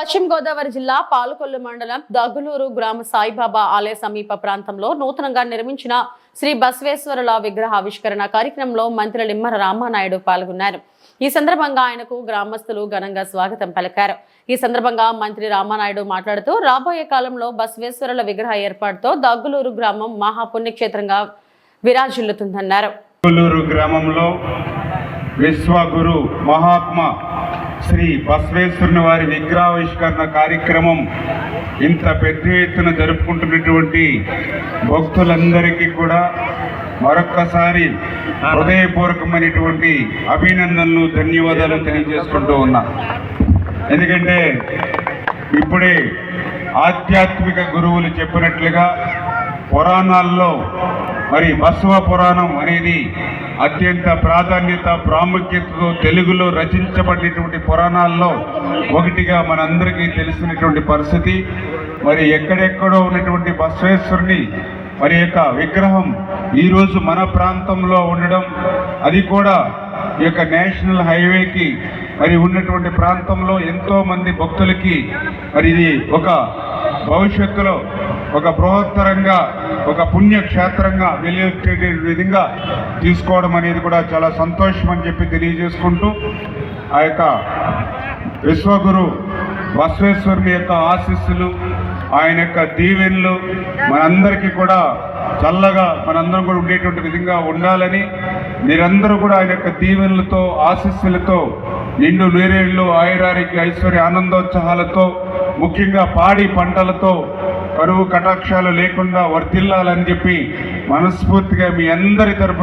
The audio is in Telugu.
పశ్చిమ గోదావరి జిల్లా పాలకొల్లు మండలం దగ్గులూరు గ్రామ సాయిబాబా ఆలయ సమీప ప్రాంతంలో నూతనంగా నిర్మించిన శ్రీ బసవేశ్వరుల విగ్రహ ఆవిష్కరణ కార్యక్రమంలో మంత్రి నిమ్మర రామానాయుడు పాల్గొన్నారు. ఈ సందర్భంగా ఆయనకు గ్రామస్తులు ఘనంగా స్వాగతం పలికారు. ఈ సందర్భంగా మంత్రి రామానాయుడు మాట్లాడుతూ రాబోయే కాలంలో బసవేశ్వరుల విగ్రహ ఏర్పాటుతో దగ్గులూరు గ్రామం మహాపుణ్యక్షేత్రంగా విరాజిల్లుతుందన్నారు. గ్రామంలో విశ్వగురు మహాత్మా శ్రీ బసవేశ్వరుని వారి విగ్రహావిష్కరణ కార్యక్రమం ఇంత పెద్ద ఎత్తున జరుపుకుంటున్నటువంటి భక్తులందరికీ కూడా మరొక్కసారి హృదయపూర్వకమైనటువంటి అభినందనలు ధన్యవాదాలు తెలియజేసుకుంటూ ఉన్నా. ఎందుకంటే ఇప్పుడే ఆధ్యాత్మిక గురువులు చెప్పినట్లుగా పురాణాల్లో మరి బసవ పురాణం అనేది అత్యంత ప్రాధాన్యత ప్రాముఖ్యతతో తెలుగులో రచించబడినటువంటి పురాణాల్లో ఒకటిగా మనందరికీ తెలిసినటువంటి పరిస్థితి. మరి ఎక్కడెక్కడో ఉన్నటువంటి బసవేశ్వరుని మరి యొక్క విగ్రహం ఈరోజు మన ప్రాంతంలో ఉండడం అది కూడా ఈ యొక్క నేషనల్ హైవేకి మరి ఉన్నటువంటి ప్రాంతంలో ఎంతోమంది భక్తులకి మరి ఇది ఒక భవిష్యత్తులో ఒక బృహత్తరంగా ఒక పుణ్యక్షేత్రంగా వెలువెట్టే విధంగా తీసుకోవడం అనేది కూడా చాలా సంతోషం అని చెప్పి తెలియజేసుకుంటూ ఆ యొక్క విశ్వగురు బసవేశ్వరుని యొక్క ఆశీస్సులు ఆయన యొక్క దీవెనలు మనందరికీ కూడా చల్లగా మనందరం కూడా ఉండేటువంటి విధంగా ఉండాలని మీరందరూ కూడా ఆయన యొక్క దీవెనలతో ఆశీస్సులతో నిండు నూరేళ్ళు ఆయురారికి ఐశ్వర్య ఆనందోత్సాహాలతో ముఖ్యంగా పాడి పంటలతో కరువు కటాక్షాలు లేకుండా వర్తిల్లాలని చెప్పి మనస్ఫూర్తిగా మీ అందరి తరపున